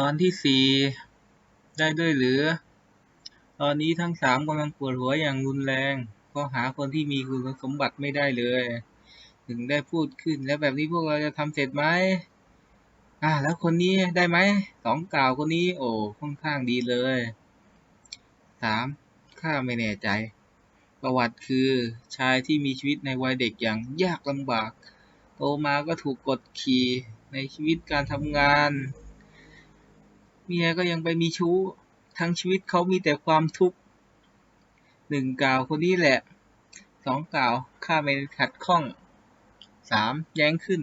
ตอนที่สี่ได้ด้วยหรือ ตอนนี้ทั้งสามกำลังปวดหัวอย่างรุนแรงเพราะหาคนที่มีคุณสมบัติไม่ได้เลย ถึงได้พูดขึ้นแล้วแบบนี้พวกเราจะทำเสร็จไหมอ่าแล้วคนนี้ได้ไหมสองกล่าวคนนี้ โอ้ค่อนข้างดีเลยสามข้าไม่แน่ใจ ประวัติคือชายที่มีชีวิตในวัยเด็กอย่างยากลำบาก โตมาก็ถูกกดขี่ในชีวิตการทำงาน เมียก็ยังไปมีชู้ ทั้งชีวิตเขามีแต่ความทุกข์หนึ่งกล่าวคนนี้แหละสองกล่าวข้าไม่ขัดข้องสามแย้งขึ้น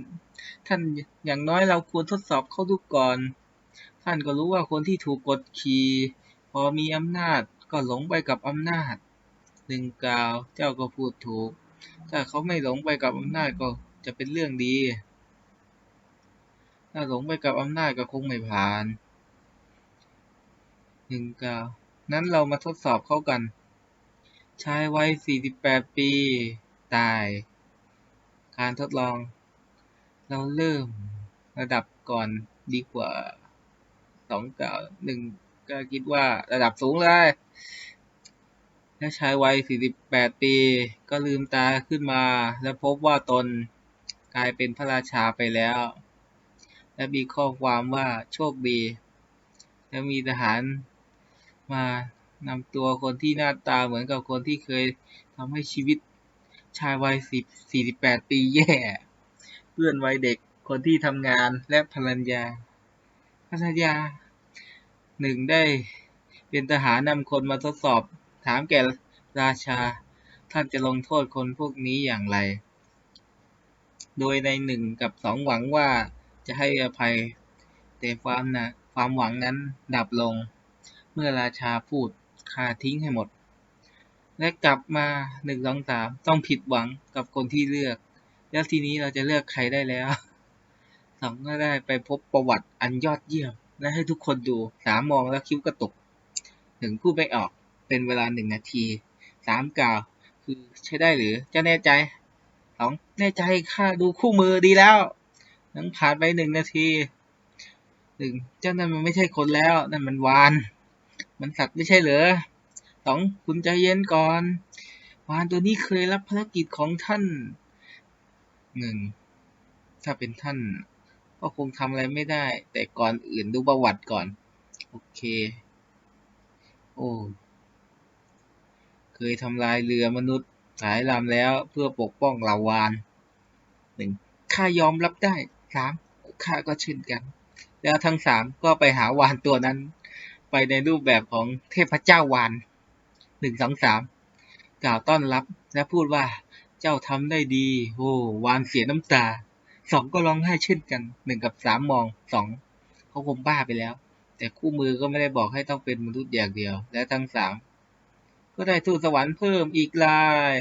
ท่านอย่างน้อยเราควรทดสอบเขาทุกก่อน ท่านก็รู้ว่าคนที่ถูกกดขี่พอมีอำนาจก็หลงไปกับอำนาจหนึ่งกล่าวเจ้าก็พูดถูก ถ้าเขาไม่หลงไปกับอำนาจก็จะเป็นเรื่องดี ถ้าหลงไปกับอำนาจก็คงไม่ผ่าน หนึ่งกล่าว นั้นเรามาทดสอบเข้ากัน ชายวัย 48 ปี ตาย การทดลอง เราเริ่มระดับก่อนดีกว่าสองกล่าวหนึ่งก็คิดว่าระดับสูงเลย และชายวัย 48 ปี ก็ลืมตาขึ้นมา และพบว่าตนกลายเป็นพระราชาไปแล้ว และมีข้อความว่าโชคดี และมีทหาร มานำตัวคนที่หน้าตาเหมือนกับคนที่เคยทำให้ชีวิตชายวัย10 48 ปีแย่ เพื่อนวัยเด็กคนที่ทำงานและภรรยาภรรยาหนึ่งได้เป็นทหารนำคนมาทดสอบ ถามแก่ราชา ท่านจะลงโทษคนพวกนี้อย่างไร โดยในหนึ่งกับสองหวังว่าจะให้อภัย แต่ความนะความหวังนั้นดับลง เมื่อราชาพูดข้าทิ้งให้หมด และกลับมาหนึ่งสองสามต้องผิดหวังกับคนที่เลือก แล้วทีนี้เราจะเลือกใครได้แล้วสองก็ได้ไปพบประวัติอันยอดเยี่ยม และให้ทุกคนดูสามมองแล้วคิ้วกระตุกหนึ่งพูดไม่ออกเป็นเวลาหนึ่งนาทีสามกล่าว คือใช้ได้หรือจะแน่ใจสองแน่ใจข้าดูคู่มือดีแล้วนั่งผ่านไปหนึ่งนาทีหนึ่งเจ้านั่นมันไม่ใช่คนแล้วนั่นมันวาน มันสัตว์ไม่ใช่เหรอสองคุณใจเย็นก่อนวานตัวนี้เคยรับภารกิจของท่านหนึ่งถ้าเป็นท่าน ก็คงทำอะไรไม่ได้ แต่ก่อนอื่นดูประวัติก่อน โอเค โอ้เคยทำลายเรือมนุษย์หลายลำแล้วเพื่อปกป้องเหล่าวานหนึ่งข้ายอมรับได้สามข้าก็เช่นกัน แล้วทั้งสามก็ไปหาวานตัวนั้น ไปในรูปแบบของเทพเจ้าวานหนึ่งสองสามกล่าวต้อนรับและพูดว่าเจ้าทำได้ดี โอ้วานเสียน้ำตาสองก็ร้องไห้เช่นกันหนึ่งกับสามมองสองเขาคงบ้าไปแล้ว แต่คู่มือก็ไม่ได้บอกให้ต้องเป็นมนุษย์อย่างเดียว และทั้งสามก็ได้ทูตสวรรค์เพิ่มอีกลาย